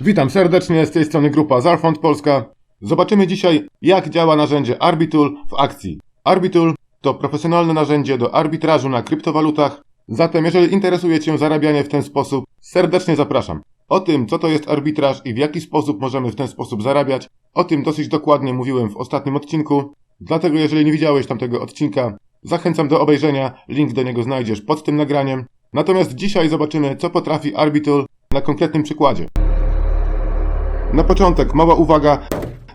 Witam serdecznie, z tej strony grupa Zarfond Polska. Zobaczymy dzisiaj, jak działa narzędzie Arbitul w akcji. Arbitul to profesjonalne narzędzie do arbitrażu na kryptowalutach, zatem jeżeli interesuje Cię zarabianie w ten sposób, serdecznie zapraszam. O tym, co to jest arbitraż i w jaki sposób możemy w ten sposób zarabiać, o tym dosyć dokładnie mówiłem w ostatnim odcinku, dlatego jeżeli nie widziałeś tamtego odcinka, zachęcam do obejrzenia, link do niego znajdziesz pod tym nagraniem. Natomiast dzisiaj zobaczymy, co potrafi Arbitul na konkretnym przykładzie. Na początek mała uwaga,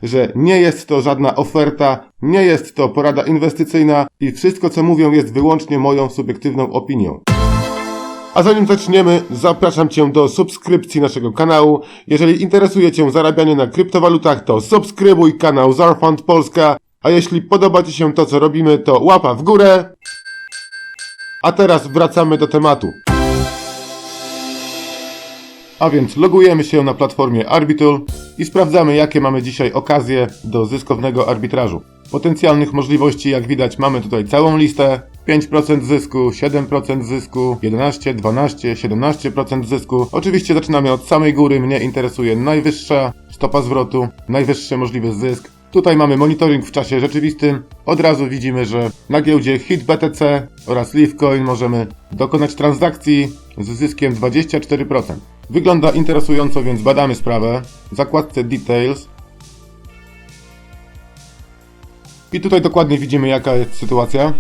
że nie jest to żadna oferta, nie jest to porada inwestycyjna i wszystko co mówią jest wyłącznie moją subiektywną opinią. A zanim zaczniemy, zapraszam Cię do subskrypcji naszego kanału. Jeżeli interesuje Cię zarabianie na kryptowalutach, to subskrybuj kanał Zarfund Polska. A jeśli podoba Ci się to, co robimy, to łapa w górę. A teraz wracamy do tematu. A więc logujemy się na platformie Arbitul i sprawdzamy, jakie mamy dzisiaj okazje do zyskownego arbitrażu. Potencjalnych możliwości, jak widać, mamy tutaj całą listę. 5% zysku, 7% zysku, 11, 12, 17% zysku. Oczywiście zaczynamy od samej góry, mnie interesuje najwyższa stopa zwrotu, najwyższy możliwy zysk. Tutaj mamy monitoring w czasie rzeczywistym. Od razu widzimy, że na giełdzie HitBTC oraz Livecoin możemy dokonać transakcji z zyskiem 24%. Wygląda interesująco, więc badamy sprawę. W zakładce Details. I tutaj dokładnie widzimy jaka jest sytuacja.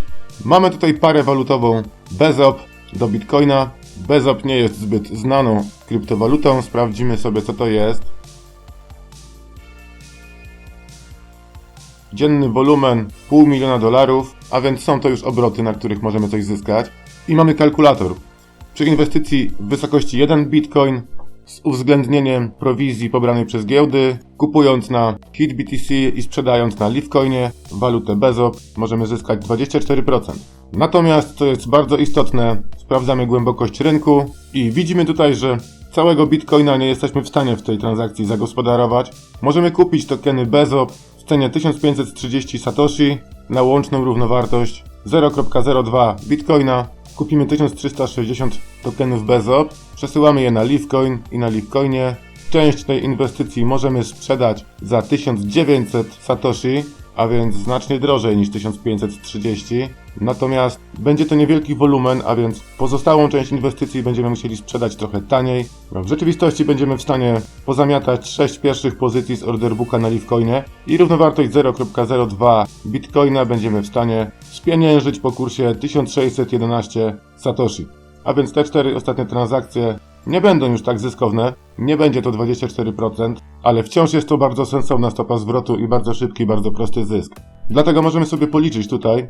Mamy tutaj parę walutową Bezop do Bitcoina. Bezop nie jest zbyt znaną kryptowalutą. Sprawdzimy sobie co to jest. Dzienny wolumen pół miliona dolarów, a więc są to już obroty, na których możemy coś zyskać. I mamy kalkulator. Przy inwestycji w wysokości 1 bitcoin z uwzględnieniem prowizji pobranej przez giełdy, kupując na HitBTC i sprzedając na Livecoinie walutę Bezop, możemy zyskać 24%. Natomiast, co jest bardzo istotne, sprawdzamy głębokość rynku i widzimy tutaj, że całego bitcoina nie jesteśmy w stanie w tej transakcji zagospodarować. Możemy kupić tokeny Bezop w cenie 1530 Satoshi na łączną równowartość 0.02 bitcoina kupimy 1360 tokenów Bezop, przesyłamy je na Livecoin i na Livecoinie. Część tej inwestycji możemy sprzedać za 1900 Satoshi, a więc znacznie drożej niż 1530. Natomiast będzie to niewielki wolumen, a więc pozostałą część inwestycji będziemy musieli sprzedać trochę taniej. W rzeczywistości będziemy w stanie pozamiatać 6 pierwszych pozycji z orderbooka na Livecoinie i równowartość 0.02 Bitcoina będziemy w stanie spieniężyć po kursie 1611 Satoshi. A więc te cztery ostatnie transakcje nie będą już tak zyskowne, nie będzie to 24%, ale wciąż jest to bardzo sensowna stopa zwrotu i bardzo szybki, bardzo prosty zysk. Dlatego możemy sobie policzyć tutaj,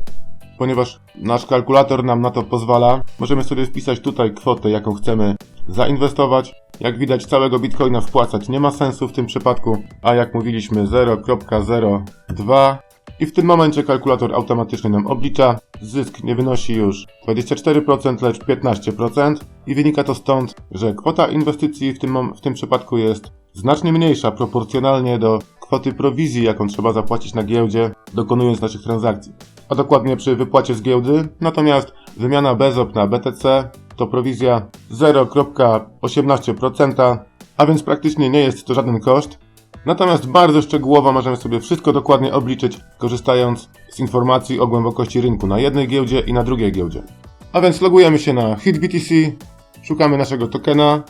ponieważ nasz kalkulator nam na to pozwala, możemy sobie wpisać tutaj kwotę, jaką chcemy zainwestować. Jak widać, całego bitcoina wpłacać nie ma sensu w tym przypadku, a jak mówiliśmy 0.02 i w tym momencie kalkulator automatycznie nam oblicza. Zysk nie wynosi już 24%, lecz 15% i wynika to stąd, że kwota inwestycji w tym, w tym przypadku jest znacznie mniejsza proporcjonalnie do kwoty prowizji, jaką trzeba zapłacić na giełdzie, dokonując naszych transakcji. A dokładnie przy wypłacie z giełdy, natomiast wymiana Bezop na BTC to prowizja 0,18%, a więc praktycznie nie jest to żaden koszt, Natomiast bardzo szczegółowo możemy sobie wszystko dokładnie obliczyć, korzystając z informacji o głębokości rynku na jednej giełdzie i na drugiej giełdzie. A więc logujemy się na HitBTC, szukamy naszego tokena,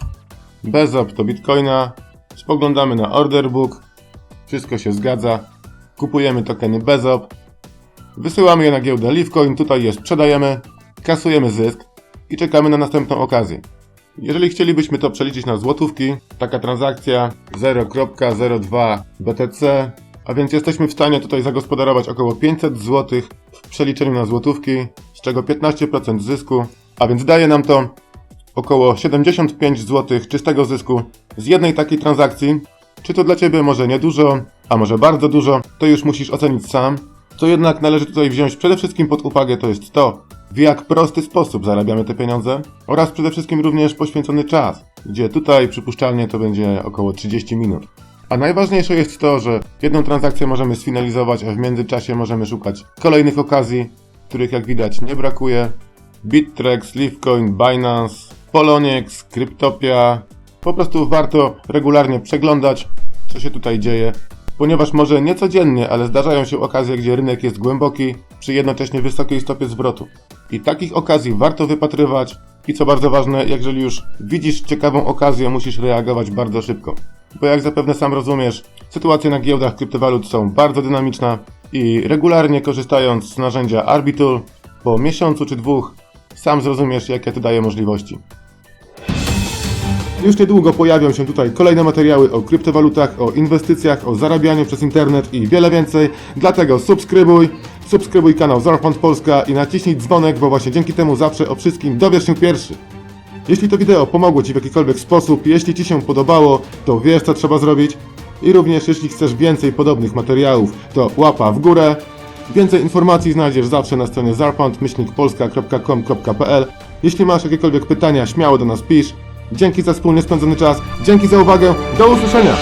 Bezop to Bitcoina, spoglądamy na order book, wszystko się zgadza, kupujemy tokeny Bezop, wysyłamy je na giełdę Livecoin, tutaj je sprzedajemy, kasujemy zysk i czekamy na następną okazję. Jeżeli chcielibyśmy to przeliczyć na złotówki, taka transakcja 0.02 BTC, a więc jesteśmy w stanie tutaj zagospodarować około 500 zł w przeliczeniu na złotówki, z czego 15% zysku, a więc daje nam to około 75 zł czystego zysku z jednej takiej transakcji. Czy to dla Ciebie może niedużo, a może bardzo dużo, to już musisz ocenić sam. Co jednak należy tutaj wziąć przede wszystkim pod uwagę to jest to, w jak prosty sposób zarabiamy te pieniądze oraz przede wszystkim również poświęcony czas, gdzie tutaj przypuszczalnie to będzie około 30 minut. A najważniejsze jest to, że jedną transakcję możemy sfinalizować, a w międzyczasie możemy szukać kolejnych okazji, których jak widać nie brakuje. Bittrex, Livecoin, Binance, Poloniex, Cryptopia, Po prostu warto regularnie przeglądać, co się tutaj dzieje, ponieważ może nie codziennie, ale zdarzają się okazje, gdzie rynek jest głęboki przy jednocześnie wysokiej stopie zwrotu. I takich okazji warto wypatrywać i co bardzo ważne, jeżeli już widzisz ciekawą okazję, musisz reagować bardzo szybko. Bo jak zapewne sam rozumiesz, sytuacje na giełdach kryptowalut są bardzo dynamiczne i regularnie korzystając z narzędzia Arbitul, po miesiącu czy dwóch sam zrozumiesz, jakie to daje możliwości. Już niedługo pojawią się tutaj kolejne materiały o kryptowalutach, o inwestycjach, o zarabianiu przez internet i wiele więcej. Dlatego subskrybuj, subskrybuj kanał Zarfond Polska i naciśnij dzwonek, bo właśnie dzięki temu zawsze o wszystkim dowiesz się pierwszy. Jeśli to wideo pomogło Ci w jakikolwiek sposób, jeśli Ci się podobało, to wiesz co trzeba zrobić. I również jeśli chcesz więcej podobnych materiałów, to łapa w górę. Więcej informacji znajdziesz zawsze na stronie zarpont-polska.com.pl Jeśli masz jakiekolwiek pytania, śmiało do nas pisz. Dzięki za wspólnie spędzony czas, dzięki za uwagę, do usłyszenia!